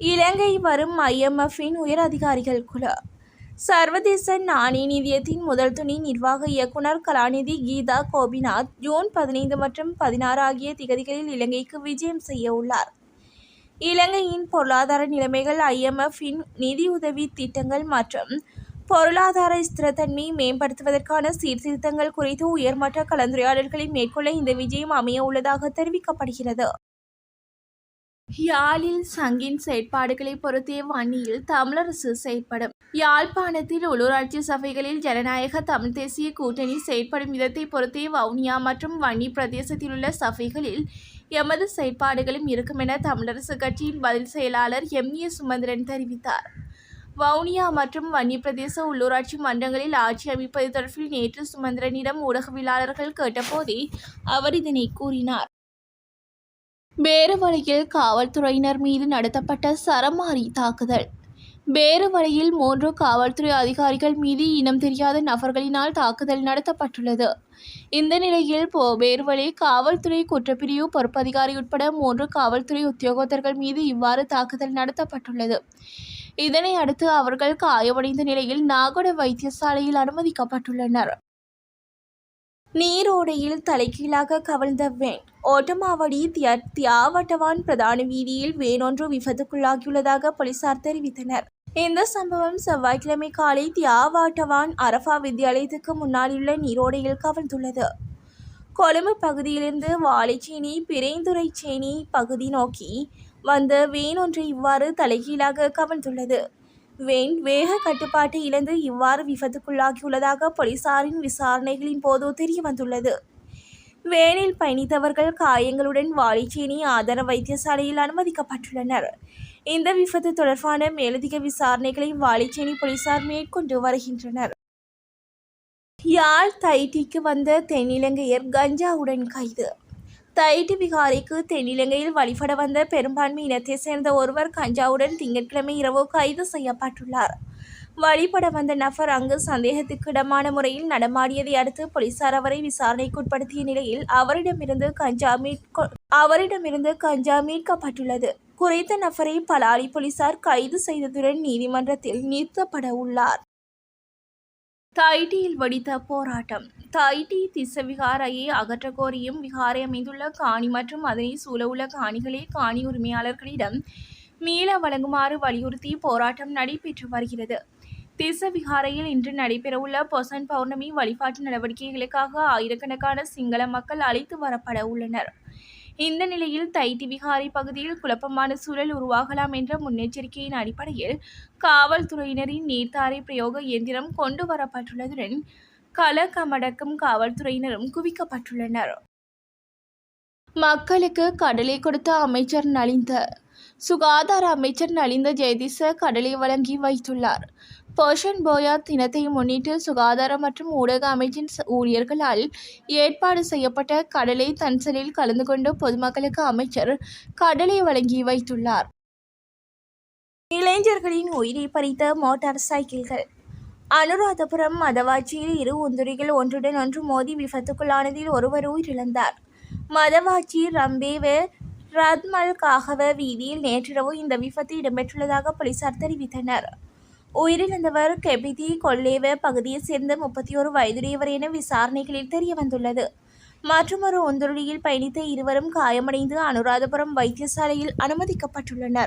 இலங்கை வரும் ஐஎம்எஃப்பின் உயர் அதிகாரிகள் குழு. சர்வதேச நாணய நிதியத்தின் முதல் துணை நிர்வாக இயக்குனர் கலாநிதி கீதா கோபிநாத் ஜூன் பதினைந்து மற்றும் பதினாறு ஆகிய திகதிகளில் இலங்கைக்கு விஜயம் செய்ய உள்ளார். இலங்கையின் பொருளாதார நிலைமைகள் ஐஎம்எஃப்பின் நிதியுதவி திட்டங்கள் மற்றும் பொருளாதார ஸ்திரத்தன்மையை மேம்படுத்துவதற்கான சீர்திருத்தங்கள் குறித்து உயர்மட்ட கலந்துரையாடல்களை மேற்கொள்ள இந்த விஜயம் அமைய உள்ளதாக தெரிவிக்கப்படுகிறது. யாழில் சங்கின் செயற்பாடுகளை பொறுத்தே வன்னியில் தமிழரசு செயற்படும். யாழ்ப்பாணத்தில் உள்ளூராட்சி சபைகளில் ஜனநாயக தமிழ் தேசிய கூட்டணி செயற்படும் விதத்தை பொறுத்தே வவுனியா மற்றும் வன்னி பிரதேசத்தில் உள்ள சபைகளில் எமது செயற்பாடுகளும் இருக்கும் என தமிழரசு கட்சியின் பதில் செயலாளர் எம். ஏ. சுமந்திரன் தெரிவித்தார். வவுனியா மற்றும் வன்னி பிரதேச உள்ளூராட்சி மன்றங்களில் ஆட்சி அமைப்பது தொடர்பில் நேற்று சுமந்திரனிடம் ஊடகவியலாளர்கள் கேட்டபோதே அவர் இதனை கூறினார். பேருவளையில் காவல்துறையினர் மீது நடத்தப்பட்ட சரமாரி தாக்குதல். பேருவளையில் மூன்று காவல்துறை அதிகாரிகள் மீது இனம் தெரியாத நபர்களினால் தாக்குதல் நடத்தப்பட்டுள்ளது. இந்த நிலையில் போ பேருவளை காவல்துறை குற்றப்பிரிவு பொறுப்பதிகாரி உட்பட மூன்று காவல்துறை உத்தியோகத்தர்கள் மீது இவ்வாறு தாக்குதல் நடத்தப்பட்டுள்ளது. இதனை அடுத்து அவர்கள் காயமடைந்த நிலையில் நாகோட வைத்தியசாலையில் அனுமதிக்கப்பட்டுள்ளனர். நீரோடையில் தலைகீழாக கவிழ்ந்த வேன் ஓட்டமாவடி தியாவட்டவான் பிரதான வீதியில் வேனொன்று விபத்துக்குள்ளாகியுள்ளதாக போலீசார் தெரிவித்தனர். இந்த சம்பவம் செவ்வாய்க்கிழமை காலை தியாவாட்டவான் அரபா வித்தியாலயத்துக்கு முன்னாடியுள்ள நீரோடையில் கவிழ்ந்துள்ளது. கொழும்பு பகுதியிலிருந்து வாழைச்சேனி பிறைந்துரைச்சேனி பகுதி நோக்கி வந்த வேனொன்று இவ்வாறு தலைகீழாக கவிழ்ந்துள்ளது. வேன் வேக கட்டுப்பாட்டை இழந்து இவ்வாறு விபத்துக்குள்ளாகியுள்ளதாக போலீசாரின் விசாரணைகளின் போது தெரியவந்துள்ளது. வேனில் பயணித்தவர்கள் காயங்களுடன் வாலிச்சேனி ஆதார வைத்தியசாலையில் அனுமதிக்கப்பட்டுள்ளனர். இந்த விபத்து தொடர்பான மேலதிக விசாரணைகளை வாலிச்சேனி போலீசார் மேற்கொண்டு வருகின்றனர். யாழ் தைட்டிக்கு வந்த தென்னிலங்கையர் கஞ்சாவுடன் கைது. தைட்டி விகாரிக்கு தென்னிலங்கையில் வழிபட வந்த பெரும்பான்மை இனத்தை சேர்ந்த ஒருவர் கஞ்சாவுடன் திங்கட்கிழமை இரவு கைது செய்யப்பட்டுள்ளார். வழிபட வந்த நபர் அங்கு சந்தேகத்துக்கிடமான முறையில் நடமாடியதை அடுத்து போலீசார் அவரை விசாரணைக்கு உட்படுத்திய நிலையில் அவரிடமிருந்து கஞ்சா மீட்க அவரிடமிருந்து கஞ்சா மீட்கப்பட்டுள்ளது. குறித்த நபரை பலாலி போலீசார் கைது செய்ததுடன் நீதிமன்றத்தில் நிறுத்தப்பட உள்ளார். தைட்டியில் வடித்த போராட்டம். தைட்டி திசவிகாரையை அகற்ற கோரியும் விகாரை அமைந்துள்ள காணி மற்றும் அதனை சூழவுள்ள காணிகளே காணி உரிமையாளர்களிடம் மீள வழங்குமாறு வலியுறுத்தி போராட்டம் நடைபெற்று வருகிறது. திசவிகாரையில் இன்று நடைபெறவுள்ள பொசன் பௌர்ணமி வழிபாட்டு நடவடிக்கைகளுக்காக ஆயிரக்கணக்கான சிங்கள மக்கள் அழைத்து வரப்பட உள்ளனர். இந்த நிலையில் தைத்தி விகாரை பகுதியில் குழப்பமான சூழல் உருவாகலாம் என்ற முன்னெச்சரிக்கையின் அடிப்படையில் காவல்துறையினரின் நீர்த்தாரை பிரயோக இயந்திரம் கொண்டு வரப்பட்டுள்ளதுடன் கலக்கமடக்கும் காவல்துறையினரும் குவிக்கப்பட்டுள்ளனர். மக்களுக்கு கடலை கொடுத்த அமைச்சர் நலிந்த சுகாதார அமைச்சர் நலிந்த ஜெயதிச கடலை வழங்கி வைத்துள்ளார். பர்ஷன் போயா தினத்தை முன்னிட்டு சுகாதாரம் மற்றும் ஊடக அமைச்சின் ஊழியர்களால் ஏற்பாடு செய்யப்பட்ட கடலை தன்சலில் கலந்து கொண்டு பொதுமக்களுக்கு அமைச்சர் கடலை வழங்கி வைத்துள்ளார். இளைஞர்களின் உயிரை பறித்த மோட்டார் சைக்கிள்கள். அனுராதபுரம் மதவாச்சியில் இரு உந்துரிகள் ஒன்றுடன் ஒன்று மோதி விபத்துக்குள்ளானதில் ஒருவர் உயிரிழந்தார். மதவாச்சி ரம்பேவ ரத்மல் காகவ வீதியில் நேற்றிரவு இந்த விபத்து இடம்பெற்றுள்ளதாக போலீசார் தெரிவித்தனர். உயிரிழந்தவர் கெபிதி கொள்ளேவ பகுதியைச் சேர்ந்த முப்பத்தி ஒரு வயதுடையவர் என விசாரணைகளில் தெரியவந்துள்ளது. மற்றொரு ஒந்துருளியில் பயணித்த இருவரும் காயமடைந்து அனுராதபுரம் வைத்தியசாலையில் அனுமதிக்கப்பட்டுள்ளனர்.